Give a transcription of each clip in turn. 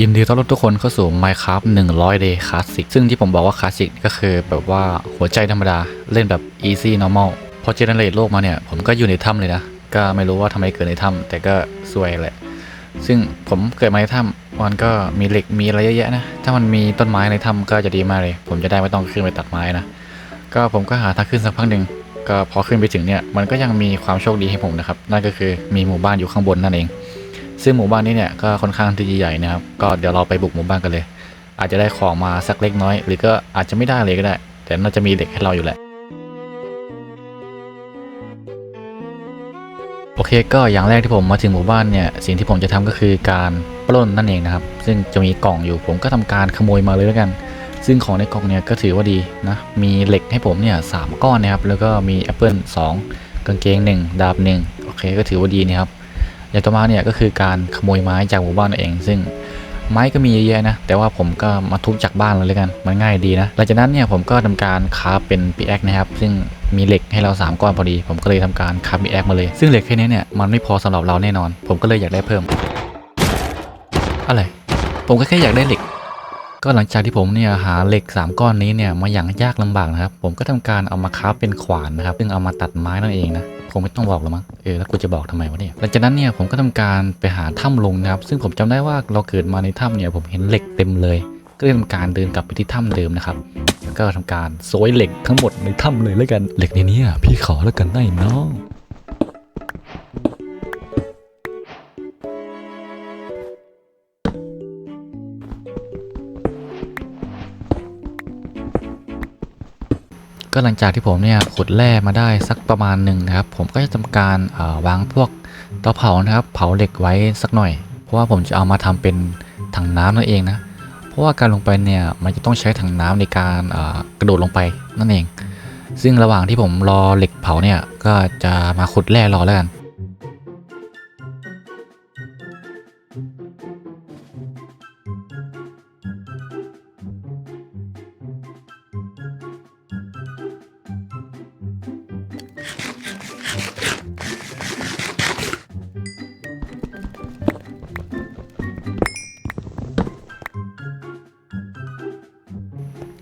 ยินดีต้อนรับทุกคนเข้าสู่ Minecraft 100 Day Classic ซึ่งที่ผมบอกว่า Classic ก็คือแบบว่าหัวใจธรรมดาเล่นแบบ Easy Normal พอเจเนเรตโลกมาเนี่ย ผมก็อยู่ในถ้ำเลยนะ ก็ไม่รู้ว่าทำไมเกิดในถ้ำแต่ก็สวยแหละ ซึ่งผมเกิดมาในถ้ำมันก็มีเหล็กมีอะไรเยอะแยะนะ ถ้ามันมีต้นไม้ในถ้ำก็จะดีมากเลย ผมจะได้ไม่ต้องขึ้นไปตัดไม้นะ ก็ผมก็หาทางขึ้นสักพักหนึ่งก็พอขึ้นไปถึงเนี่ยมันก็ยังมีความโชคดีให้ผมนะครับนั่นก็คือมีหมู่บ้านอยู่ข้างบนนั่นเอง ซึ่งหมู่บ้านนี้เนี่ยก็ค่อนข้างที่จะใหญ่นะครับ ก็เดี๋ยวเราไปบุกหมู่บ้านกันเลย อาจจะได้ของมาสักเล็กน้อย หรือก็อาจจะไม่ได้เลยก็ได้ แต่น่าจะมีเด็กให้เราอยู่แหละโอเคก็อย่างแรกที่ผมมาถึงหมู่บ้านเนี่ยสิ่งที่ผมจะทำก็คือการปล้นนั่นเองนะครับ ซึ่งจะมีกล่องอยู่ผมก็ทำการขโมยมาเลยแล้วกัน ซึ่งของในกล่องเนี่ยก็ถือว่าดีนะมีเหล็กให้ผมเนี่ยสามก้อนนะครับแล้วก็มีแอปเปิลสองกางเกงหนึ่งดาบหนึ่งโอเคก็ถือว่าดีนะครับ อย่างต่อมาเนี่ยก็คือการขโมยไม้จากหมู่บ้านเอง ซึ่งไม้ก็มีเยอะแยะนะ แต่ว่าผมก็มาทุบจากบ้านเลยแล้วกัน มันง่ายดีนะ หลังจากนั้นเนี่ยผมก็ทำการคาเป็นปีแอคนะครับ ซึ่งมีเหล็กให้เรา 3ก้อนพอดี ผมก็เลยทำการคาปีแอคมาเลย ซึ่งเหล็กแค่นี้เนี่ยมันไม่พอสำหรับเราแน่นอน ผมก็เลยอยากได้เพิ่ม อะไร ผมก็แค่อยากได้เหล็ก ก็หลังจากที่ผมเนี่ยหาเหล็ก 3 ก้อนนี้เนี่ยมาอย่างยากลำบากนะครับ ผมก็ทำการเอามาคาเป็นขวานนะครับ ซึ่งเอามาตัดไม้นั่นเองนะ งไม่ต้องบอกแล้วมั้งเออแล้วกูจะบอกทำไมวะเนี่ยหลังจากนั้นเนี่ยผมก็ทำการไปหาถ้ำลงนะครับ ซึ่งผมจำได้ว่าเราเกิดมาในถ้ำเนี่ยผมเห็นเหล็กเต็มเลยก็เลยทำการเดินกลับไปที่ถ้ำเดิมนะครับแล้วก็ทำการโซยเหล็กทั้งหมดในถ้ำเลยแล้วกันเหล็กในนี้พี่ขอแล้วกันได้น้อง ก็หลังจากที่ผมเนี่ยขุดแร่มาได้สักประมาณหนึ่งนะครับ ผมก็จะทำการาวางพวกเตาเผานะครับ เผาเหล็กไว้สักหน่อย เพราะว่าผมจะเอามาทำเป็นถังน้ำนั่นเองนะ เพราะว่าการลงไปเนี่ยมันจะต้องใช้ถังน้ำในการกระโดดลงไปนั่นเอง ซึ่งระหว่างที่ผมรอเหล็กเผาเนี่ยก็จะมาขุดแร่รอแล้วกัน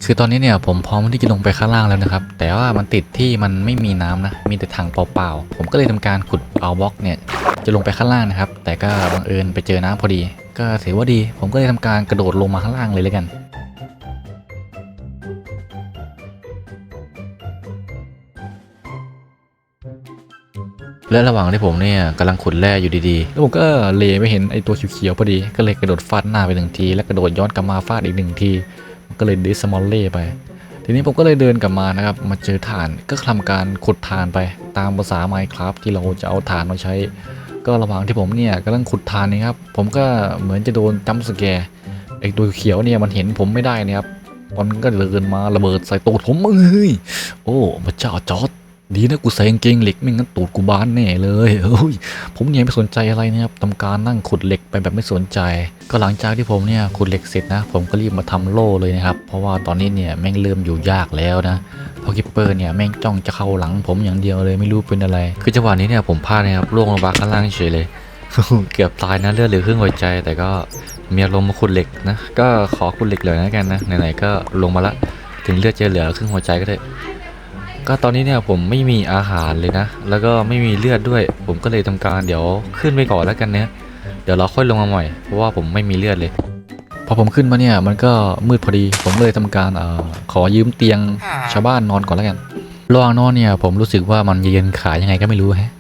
คือตอนนี้เนี่ยผมพร้อมที่จะลงไปข้างล่างแล้วนะครับ แต่ว่ามันติดที่มันไม่มีน้ำนะ มีแต่ถังเปล่าๆ ผมก็เลยทำการขุดเอาบล็อกเนี่ยจะลงไปข้างล่างนะครับ แต่ก็บังเอิญไปเจอน้ำพอดี ก็ถือว่าดี ผมก็เลยทำการกระโดดลงมาข้างล่างเลยแล้วกันและระหว่างที่ผมเนี่ยกำลังขุดแร่อยู่ดีๆ แล้วผมก็เลไปเห็นไอตัวเขียวๆพอดี ก็เลยกระโดดฟาดหน้าไปหนึ่งที แล้วกระโดดย้อนกลับมาฟาดอีกหนึ่งที ก็เลยดิสมอลเล่ไป ทีนี้ผมก็เลยเดินกลับมานะครับ มาเจอฐานก็ทำการขุดฐานไปตามภาษา Minecraft ที่เราจะเอาฐานมาใช้ ก็ระหว่างที่ผมเนี่ยกำลังขุดฐานนี่ครับ ผมก็เหมือนจะโดนจัมสแกร์ไอตัวเขียวเนี่ยมันเห็นผมไม่ได้นะครับมันก็เดินมาระเบิดใส่ตูดผมเอ้ยโอ้พระเจ้าจอร์ด ดีนะกูใส่กางเกงเหล็กไม่งั้นตูดกูบานแน่เลยเฮ้ยผมเนี่ยไม่สนใจอะไรนะครับทำการนั่งขุดเหล็กไปแบบไม่สนใจ ก็หลังจากที่ผมเนี่ยขุดเหล็กเสร็จนะ ผมก็รีบมาทำโล่เลยนะครับ เพราะว่าตอนนี้เนี่ยแม่งเริ่มอยู่ยากแล้วนะพราะคิปเปอร์เนี่ยแม่งจ้องจะเข้าหลัง ผมอย่างเดียวเลยไม่รู้เป็นอะไร คือจังหวะนี้เนี่ยผมพลาดนะครับล่วงลงมาข้างล่างเฉยเลยเกือบตายนะเลือดเหลือครึ่งหัวใจ แต่ก็มีอารมณ์มาขุดเหล็กนะก็ขอขุดเหล็กเลยนะกันนะไหนๆก็ลงมาละถึงเลือดจะเหลือครึ่งหัวใจก็ได้ ก็ตอนนี้เนี่ยผมไม่มีอาหารเลยนะ แล้วก็ไม่มีเลือดด้วย ผมก็เลยทำการเดี๋ยวขึ้นไปก่อนแล้วกันเนี่ยเดี๋ยวเราค่อยลงมาใหม่เพราะว่าผมไม่มีเลือดเลย พอผมขึ้นมาเนี่ยมันก็มืดพอดี ผมเลยทำการเอ่อขอยืมเตียงชาวบ้านนอนก่อนแล้วกันระหว่างนอนเนี่ยผมรู้สึกว่ามันเย็นขายังไงก็ไม่รู้ฮะ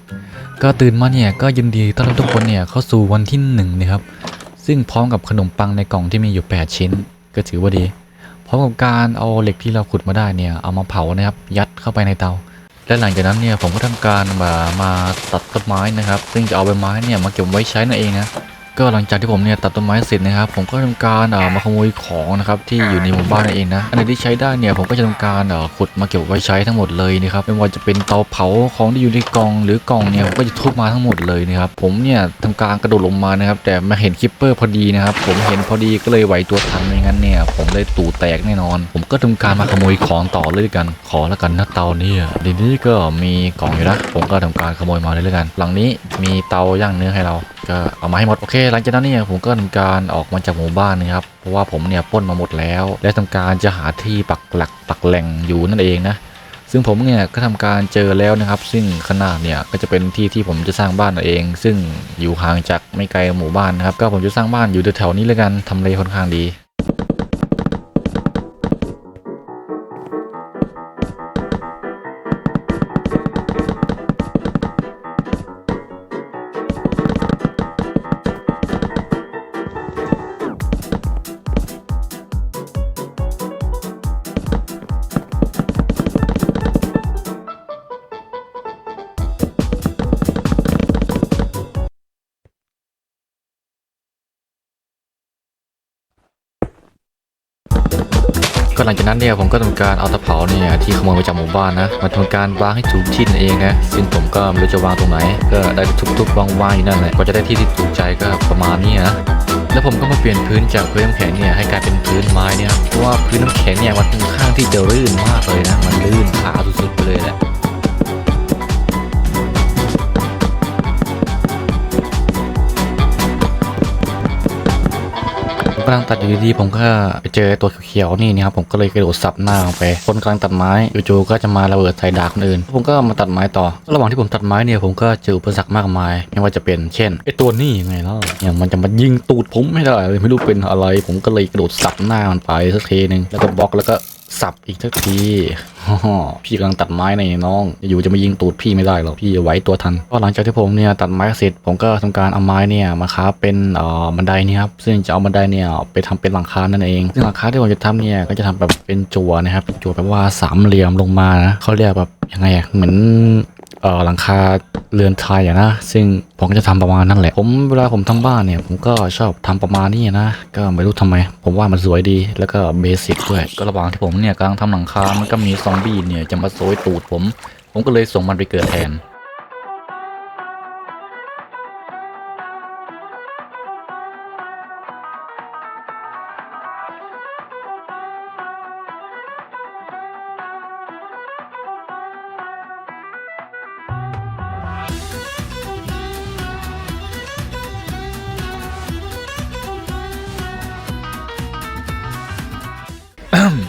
ก็ตื่นมาเนี่ยก็ยินดีต้อนรับทุกคนเนี่ยเข้าสู่วันที่หนึ่งนะครับซึ่งพร้อมกับขนมปังในกล่องที่มีอยู่ 8 ชิ้น ก็ถือว่าดี ร้อมกับการเอาเหล็กที่เราขุดมาได้เนี่ยเอามาเผานะครับยัดเข้าไปในเตา และหลังจากนั้นเนี่ยผมก็ทำการมามาตัดต้นไม้นะครับ ซึ่งจะเอาใบไม้เนี่ยมาเก็บไว้ใช้นั่นเองนะ ก็หลังจากที่ผมเนี่ยตัดต้นไม้เสร็จนะครับ ผมก็ทำการเอ่อมาขโมยของนะครับที่อยู่ในหมู่บ้านนั่นเองนะอันไหนที่ใช้ได้เนี่ยผมก็จะทำการเอ่อขุดมาเก็บไว้ใช้ทั้งหมดเลยนะครับไม่ว่าจะเป็นเตาเผาของที่อยู่ในกล่องหรือกล่องเนี่ยผมก็จะทุบมาทั้งหมดเลยนะครับผมเนี่ยทำการกระโดดลงมานะครับแต่มาเห็นคิปเปอร์พอดีนะครับผมเห็นพอดีก็เลยไหวตัวทันไม่งั้นเนี่ยผมเลยตูแตกแน่นอน ผมก็ทำการมาขโมยของต่อเลยกันขอแล้วกันนะเตาเนี่ยทีนี้ก็มีกล่องอยู่นะผมก็ทำการขโมยมาเลยแล้วกัน หลังนี้มีเตาย่างเนื้อให้เรา ก็เอามาให้หมดโอเค หลังจากนั้นเนี่ยผมก็ทำการออกมาจากหมู่บ้านนะครับเพราะว่าผมเนี่ยป้นมาหมดแล้ว และทำการจะหาที่ปักหลักปักแหล่งอยู่นั่นเองนะซึ่งผมเนี่ยก็ทำการเจอแล้วนะครับ ซึ่งขนาดเนี่ยก็จะเป็นที่ที่ผมจะสร้างบ้านเอง ซึ่งอยู่ห่างจากไม่ไกลหมู่บ้านนะครับ ก็ผมจะสร้างบ้านอยู่แถวๆนี้เลยกันทำเลค่อนข้างดี ก็หลังจากนั้นเนี่ยผมก็ทำการเอาตะเผาเนี่ยที่ขโมยมาจากหมู่บ้านนะมาทำการวางให้ถูกที่นั่นเองนะซึ่งผมก็ไม่รู้จะวางตรงไหน ก็ได้ทุบๆวางๆอยู่นั่นแหละก็จะได้ที่ที่ถูกใจก็ประมาณนี้นะแล้วผมก็มาเปลี่ยนพื้นจากพื้นน้ำแข็งเนี่ยให้กลายเป็นพื้นไม้เนี่ยเพราะว่าพื้นน้ำแข็งเนี่ยมันค่อนข้างที่จะลื่นมากเลยนะ มันลื่นขาสุดๆไปเลยแหละ ผมกำลังตัดอยู่ดีๆผมก็ไปเจอตัวเขียวๆนี่นะครับผมก็เลยกระโดดสับหน้าลงไปคนกำลังตัดไม้จู่ๆก็จะมาระเบิดใส่ดาคนอื่น ผมก็มาตัดไม้ต่อ ระหว่างที่ผมตัดไม้เนี่ยผมก็เจออุปสรรคมากมาย ไม่ว่าจะเป็นเช่นไอตัวนี้ไงล่าเนี่ยมันจะมายิงตูดผมไม่ได้เลยไม่รู้เป็นอะไร ผมก็เลยกระโดดสับหน้ามันไปสักทีหนึ่งแล้วก็บล็อกแล้วก็ สับอีกสักทีฮ่อพี่กำลังตัดไม้ในน้อง อยู่จะมายิงตูดพี่ไม่ได้หรอกพี่ไหวตัวทันก็หลังจากที่ผมเนี่ยตัดไม้เสร็จ ผมก็ทำการเอาไม้เนี่ยมาค้าฟเป็นเอ่อบันไดเนี่ยครับซึ่งจะเอาบันไดเนี่ยไปทำเป็นหลังคานั่นเองซึ่งหลังคาที่ผมจะทำเนี่ยก็จะทำแบบเป็นจั่วนะครับเป็นจั่วแบบว่าสามเหลี่ยมลงมานะเขาเรียกแบบยังไงอะเหมือน เอ่อหลังคาเรือนไทยอะนะ ซึ่งผมก็จะทำประมาณนั่นแหละ ผมเวลาผมทำบ้านเนี่ย ผมก็ชอบทำประมาณนี้นะ ก็ไม่รู้ทำไม ผมว่ามันสวยดี แล้วก็เบสิกด้วย ก็ระหว่างที่ผมเนี่ยกำลังทำหลังคา มันก็มีซอมบี้เนี่ยจะมาโซยตูดผม ผมก็เลยส่งมันไปเกิดแทน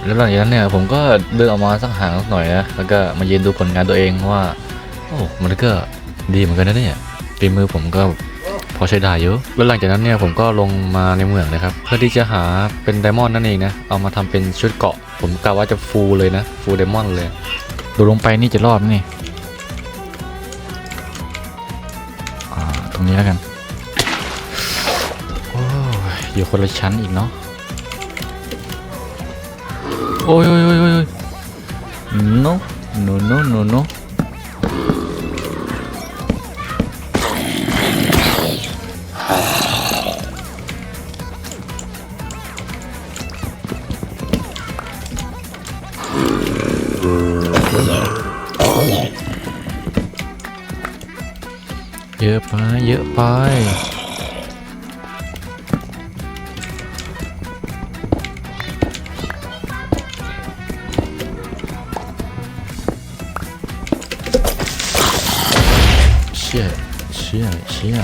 แล้วหลังจากนั้นเนี่ยผมก็เดินออกมาสักห่างสักหน่อยนะแล้วก็มายืนดูผลงานตัวเองว่าโอ้มันก็ดีเหมือนกันนะเนี่ยฝีมือผมก็พอใช้ได้เยอะแล้วหลังจากนั้นเนี่ยผมก็ลงมาในเมืองนะครับ เพื่อที่จะหาเป็นไดมอนด์นั่นเองนะ เอามาทำเป็นชุดเกาะ ผมกะว่าจะฟูลเลยนะ ฟูลไดมอนด์เลย ดูลงไปนี่จะรอดไหมนี่ตรงนี้แล้วกัน โอ้ยอยู่คนละชั้นอีกเนาะ โอ้ยโอ้ยโอ้ยโอ้ย no no no no no เยอะไชี่ยเชี่ยเชี่ย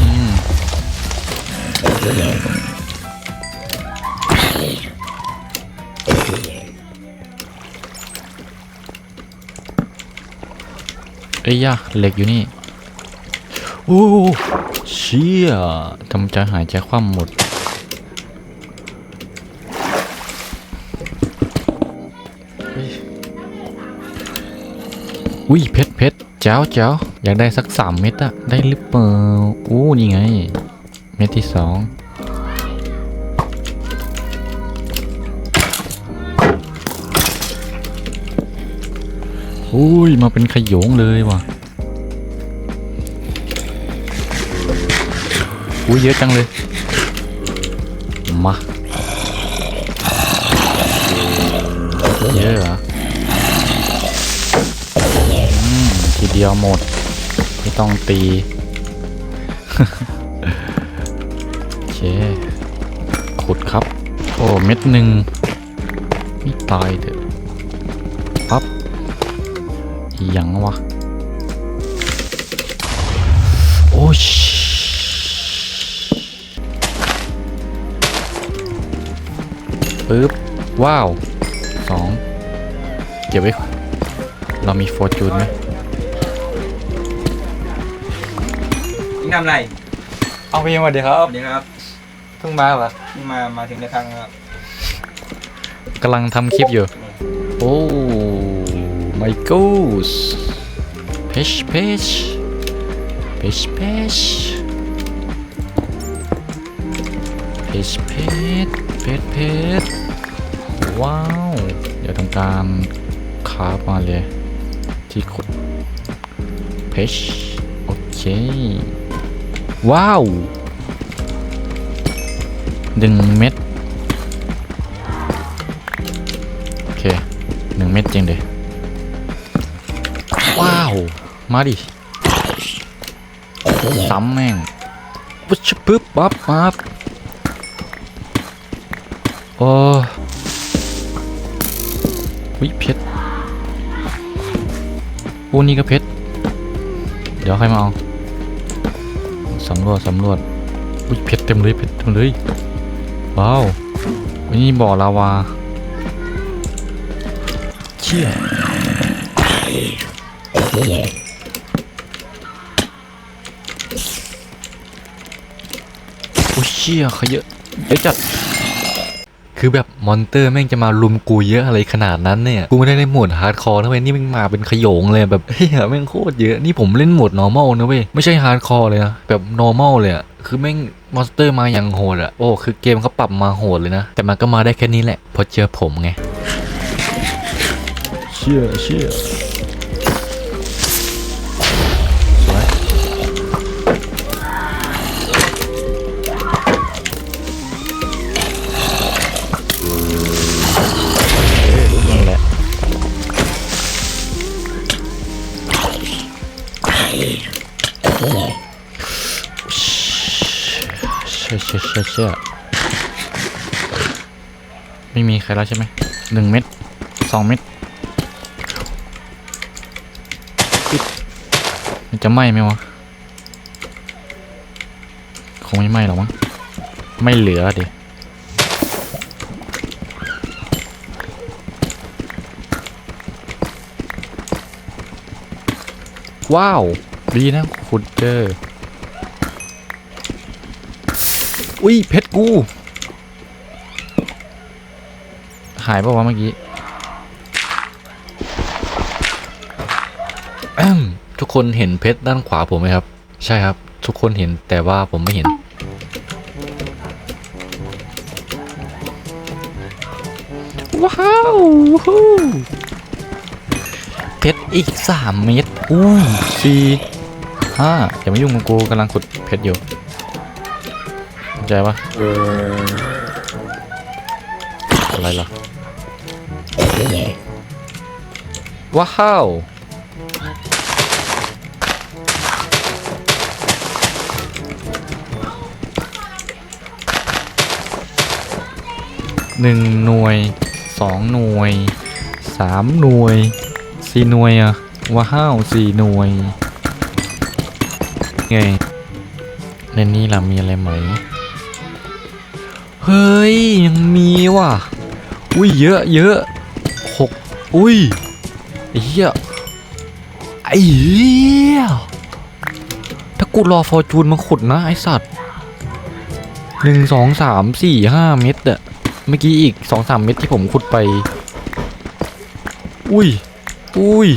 อืมเอ้ยยะเหล็กอยู่นี่ โอ้เชี่ยทำใจหายใจคว่ำหมด อุ้ยเพชรเพชรเจ้าเจ้าอยากได้สักสามเม็ดอะได้หรือเปล่าอู้นี่ไง เม็ดที่สองอุ้ย มาเป็นขยงเลยว่ะ อุ้ยเยอะจังเลย มา เยอะเหรอทีเดียวหมด ไม่ต้องตีโอเคขุดครับ โอ้เม็ดหนึ่งไม่ตายเถอะอีหยังวะ โอ้ชปึ๊บ ว้าว องเก็บไว้เรามีฟอร์จูนไหมยิงทำอะไรเอาพี่มาดีครัสบวัสดีครับเพิ่งมาเหรอนี่มามาถึงในครั้งแล้วกำลังทำคลิปอยู่ โอ้ my gosh เพชเพชเพ ว้าว เดี๋ยวทำการคาบมาเลย ที่ขุดเพชโอเค ว้าวหนึ่งเม็ดโอเคหนึ่งเม็ดจริงเดยว้าว มาดิซ้ำแม่งปุ๊บปึ๊บปั๊บปั๊บโอ้ วิเพชรโอ้นี่ก็เพชร เดี๋ยวใครมาเอา สำรวจสำรวจ อุ้ยเพชรเต็มเลยเพชรเต็มเลย ว้าววันนี้บ่อลาวา เชี่ยโอ้เชี่ยขาเยอะเยอะจัด มอนเตอร์แม่งจะมาลุมกูเยอะอะไรขนาดนั้นเนี่ย กูไม่ได้เล่นโหมดฮาร์ดคอร์นะเว้ย นี่แม่งมาเป็นขโยงเลยแบบเฮ้ยแม่งโคตรเยอะ นี่ผมเล่นโหมด normal นะเว้ย ไม่ใช่ฮาร์ดคอร์เลยนะแบบ normal เลยอะคือแม่งมอนสเตอร์มาอย่างโหดอะโอ้ คือเกมเขาปรับมาโหดเลยนะ แต่มันก็มาได้แค่นี้แหละเพราะเจอผมไง เชี่ยเชี่ย ชี่ยเชี่ยเชี่ยเชี่ยไม่มีใครแล้วใช่ไหมหนึ่งเม็ดสองเม็ดมันจะไหม้ไหมวะ คงไม่ไหม้หรอกมั้ง ไม่เหลือดิว้าว ดีนะขุดเจอ อุ้ยเพชรกู หายป่าวะเมื่อกี้ทุกคนเห็นเพชรด้านขวาผมไหมครับ ใช่ครับ ทุกคนเห็นแต่ว่าผมไม่เห็น ว้าวเพชรอีกสามเม็ดอุ้ยสี่ห้าอย่ามายุ่งกับกูกำลังขุดเพชรอยู่ จปะอะไรล่ะว้าวหนึ่งหน่วยสองหน่วยสามหน่วยสี่หน่วยอะว้าวสี่หน่วยไงในนี้ล่ะมีอะไรไหม เฮ้ย ยังมีว่ะ อุ้ยเยอะเยอะหกอุ้ยไอ้เหี้ยไอ้เหี้ยถ้ากูรอฟอร์จูนมาขุดนะ ไอสัตว์หนึ่งสองสามสี่ห้าเม็ดอะเมื่อกี้อีกสองสามเม็ดที่ผมขุดไป อุ้ย อุ้ย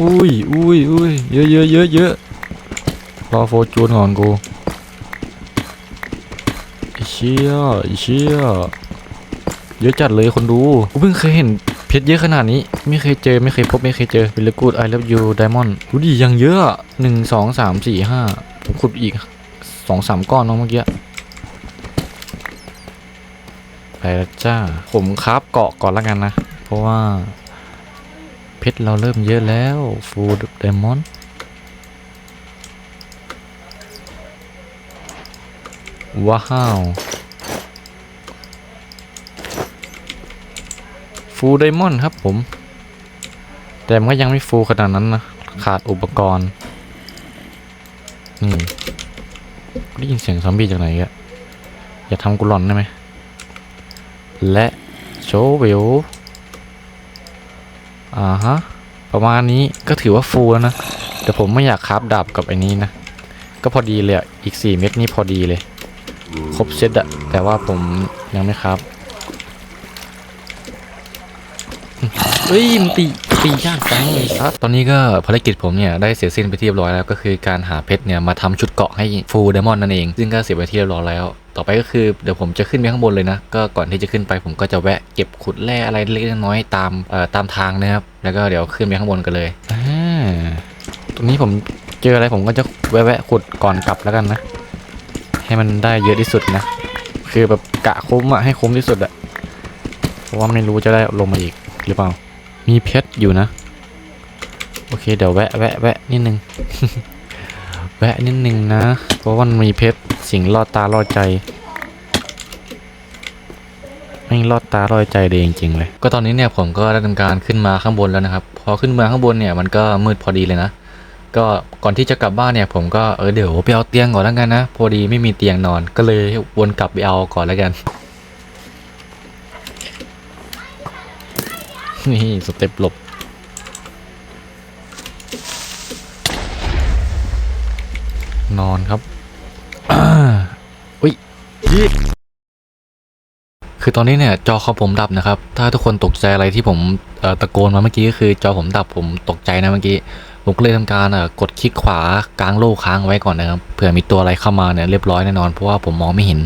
อุ้ยอุ้ยอุ้ยเยอะเยอะเยอะเยอะรอโฟร์จูนก่อนกู ชี่ยไอ้เชี่ยเยอะจัดเลยคนดูกูเพิ่งเคยเห็นเพชรเยอะขนาดนี้ ไม่เคยเจอไม่เคยพบไม่เคยเจอเวลกูดไอ love you diamond ดูดิยังเยอะหนึ่งสองสามสี่ห้าผมขุดอีกสองสามก้อนเน้องเมื่อกี้ไปแล้วจ้า ผมครับเกาะก่อนละกันนะ เพราะว่า เพชรเราเริ่มเยอะแล้วฟูดเดมอน ว้าวฟูลไดมอนด์ครับผม แต่มันก็ยังไม่ฟูลขนาดนั้นนะ ขาดอุปกรณ์ นี่ได้ยินเสียงซอมบี้จากไหนอะอย่าทำกูหลอนได้ไหม และโชวิวอ่าฮะ ประมาณนี้ก็ถือว่าฟูลแล้วนะ แต่ผมไม่อยากคราฟดาบกับไอ้นี้นะ ก็พอดีเลยอ,อีก 4 เม็ดนี่พอดีเลย ครบเซตอะแต่ว่าผมยังไม่ครับเฮ้ยมันตีตียากจังเลยครับตอนนี้ก็ภารกิจผมเนี่ยได้เสร็จสิ้นไปที่เรียบร้อยแล้วก็คือการหาเพชรเนี่ยมาทำชุดเกราะให้ฟูลเดมอนนั่นเอง ซึ่งก็เสร็จไปที่เรียบร้อยแล้ว ต่อไปก็คือเดี๋ยวผมจะขึ้นไปข้างบนเลยนะ ก็ก่อนที่จะขึ้นไปผมก็จะแวะเก็บขุดแร่อะไรเล็กๆน้อยๆตามเอ่อตามทางนะครับ แล้วก็เดี๋ยวขึ้นไปข้างบนกันเลยอ่าตรงนี้ผมเจออะไรผมก็จะแวะๆขุดก่อนกลับแล้วกันนะ ให้มันได้เยอะที่สุดนะ คือแบบกะคุ้มอะให้คุ้มที่สุดอะเพราะว่าไม่รู้จะได้ลงมาอีกหรือเปล่า มีเพชรอยู่นะ โอเคเดี๋ยวแวะแวะแวะนิดนึง แวะนิดนึงนะ เพราะว่ามันมีเพชรสิ่งลอดตาลอดใจไม่ลอดตาลอดใจเลยจริงๆเลย ก็ตอนนี้เนี่ยผมก็ได้ทำการขึ้นมาข้างบนแล้วนะครับ พอขึ้นมาข้างบนเนี่ยมันก็มืดพอดีเลยนะ ก็ก่อนที่จะกลับบ้านเนี่ย ผมก็เออเดี๋ยวไปเอาเตียงก่อนแล้วกันนะ พอดีไม่มีเตียงนอนก็เลยวนกลับไปเอาก่อนแล้วกันนี่สเต็ปหลบนอนครับอุ้ยยีคือตอนนี้เนี่ยจอคอมผมดับนะครับ ถ้าทุกคนตกใจอะไรที่ผมตะโกนมาเมื่อกี้ก็คือจอผมดับผมตกใจนะเมื่อกี้ ผมก็เลยทำการกดคลิกขวากลางโล่ค้างไว้ก่อนนะครับเผื่อมีตัวอะไรเข้ามาเนี่ยเรียบร้อยแน่นอนเพราะว่าผมมองไม่เห็น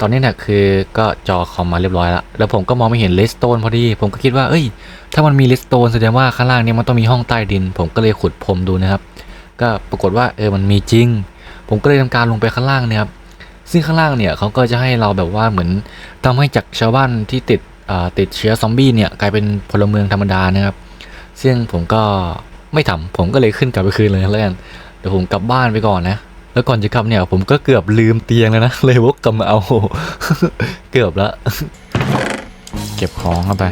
ตอนนี้เนี่ยคือก็จอคอมมาเรียบร้อยแล้วแล้วผมก็มองไม่เห็นเลสโตนพอดี ผมก็คิดว่าเอ้ย ถ้ามันมีเลสโตนแสดงว่าข้างล่างเนี่ยมันต้องมีห้องใต้ดิน ผมก็เลยขุดพรมดูนะครับ ก็ปรากฏว่าเออมันมีจริง ผมก็เลยทำการลงไปข้างล่างเนี่ยครับซึ่งข้างล่างเนี่ยเขาก็จะให้เราแบบว่าเหมือนทำให้จากชาวบ้านที่ติดอ่าติดเชื้อซอมบี้เนี่ยกลายเป็นพลเมืองธรรมดานะครับ ซึ่งผมก็ ไม่ทำผมก็เลยขึ้นกลับไปคืนเลยแล้วกันเดี๋ยวผมกลับบ้านไปก่อนนะ แล้วก่อนจะกลับเนี่ย ผมก็เกือบลืมเตียงแล้วนะเลยวกกลับมาเอา เกือบล้วเก็บของเข้าไป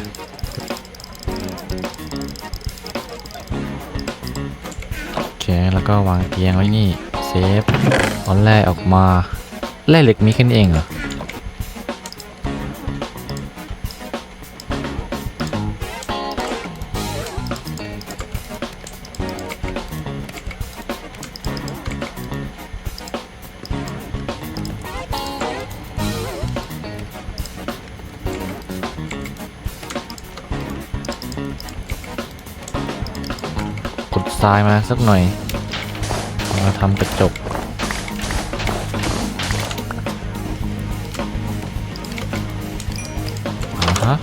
โอเคแล้วก็วางเตียงไว้นี่เซฟตอนแรกออกมาแร่เหล็กมีแค่นี้เองเหรอ ทรายมาสักหน่อยมาทำกระจกฮะ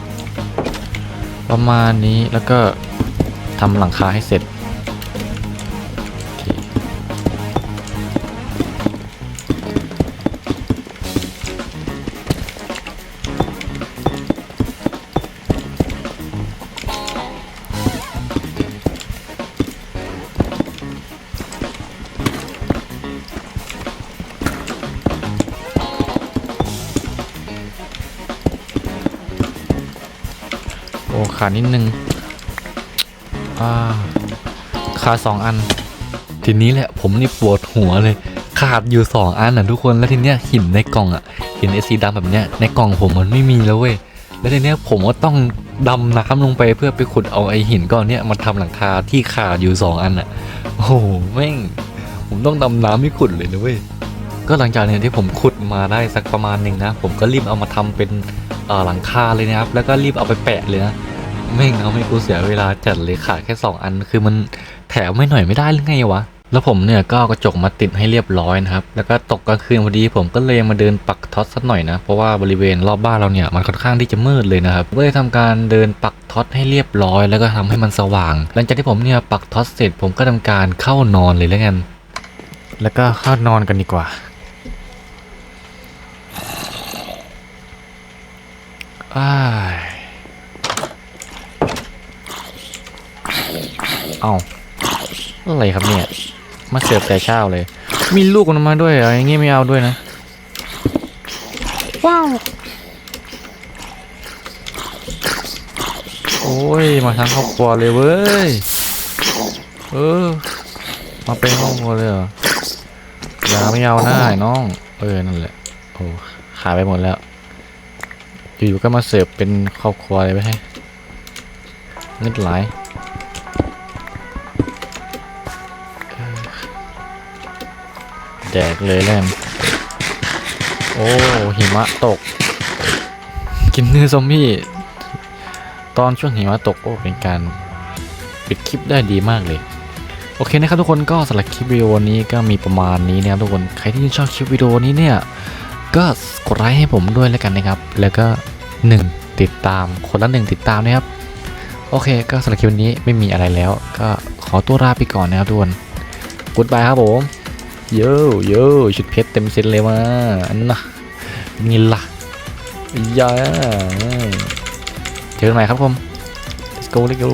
ประมาณนี้แล้วก็ทำหลังคาให้เสร็จ ขาดนิดนึงอ่าขาดสองอัน ทีนี้แหละผมนี่ปวดหัวเลย ขาดอยู่สองอันน่ะทุกคนแล้วทีเนี้ยหินในกล่องอะหินไอซีดำแบบเนี้ยในกล่องผมมันไม่มีแล้วเว้ยแล้วทีเนี้ยผมก็ต้องดำน้ำลงไปเพื่อไปขุดเอาไอหินก้อนเนี้ยมาทำหลังคาที่ขาดอยู่สองอันอะโอ้โหแม่งผมต้องดำน้ำไม่ขุดเลยนะเว้ยก็หลังจากเนี่ยที่ผมขุดมาได้สักประมาณหนึ่งนะ ผมก็รีบเอามาทำเป็นหลังคาเลยนะครับ แล้วก็รีบเอาไปแปะเลยนะ แม่งเอาให้กูเสียเวลาจัดเลยขาดแค่ 2 อัน คือมันแถมไม่หน่อยไม่ได้หรือไงวะ แล้วผมเนี่ยก็กระจกมาติดให้เรียบร้อยนะครับ แล้วก็ตกกลางคืนพอดีผมก็เลยมาเดินปักท็อตสักหน่อยนะ เพราะว่าบริเวณรอบบ้านเราเนี่ยมันค่อนข้างที่จะมืดเลยนะครับก็เลยทำการเดินปักท็อตให้เรียบร้อย แล้วก็ทำให้มันสว่าง หลังจากที่ผมเนี่ยปักท็อตเสร็จ ผมก็ทำการเข้านอนเลยแล้วกัน แล้วก็เข้านอนกันดีกว่าอ้า เอาอะไรครับเนี่ย มาเสิร์ฟแต่เช้าเลย มีลูกมันมาด้วยเหรออย่างงี้ไม่เอาด้วยนะ ว้าวโอ้โอ้ย มาทั้งครอบครัวเลยเว้ย เออ มาเป็นครอบครัวเลยเหรออย่าไม่เอาหน้าไอ้น้อง เออ นั่นแหละ โอ้ ขายไปหมดแล้ว อยู่ๆก็มาเสิร์ฟเป็นครอบครัวเลยไปให้นิดหลาย แดกเลยแล่นโอ้หิมะตก กินเนื้อซอมบี้ตอนช่วงหิมะตกโอ้เป็นการปิดคลิปได้ดีมากเลยโอเคนะครับทุกคนก็สำหรับคลิปวิดีโอนี้ก็มีประมาณนี้นะครับทุกคนใครที่ชอบคลิปวิดีโอนี้เนี่ยก็กดไลค์ให้ผมด้วยแล้วกันนะครับ แล้วก็ 1 ติดตามคนละหนึ่งติดตามนะครับ โอเคก็สำหรับคลิปนี้ไม่มีอะไรแล้ว ก็ขอตัวลาไปก่อนนะครับทุกคนกดบายครับผม โยโย่ชุดเพชรเต็มเซ็ตเลยมาอันน่ะนี่ล่ะยาเจอกันใหม่ครับผม let's go let's go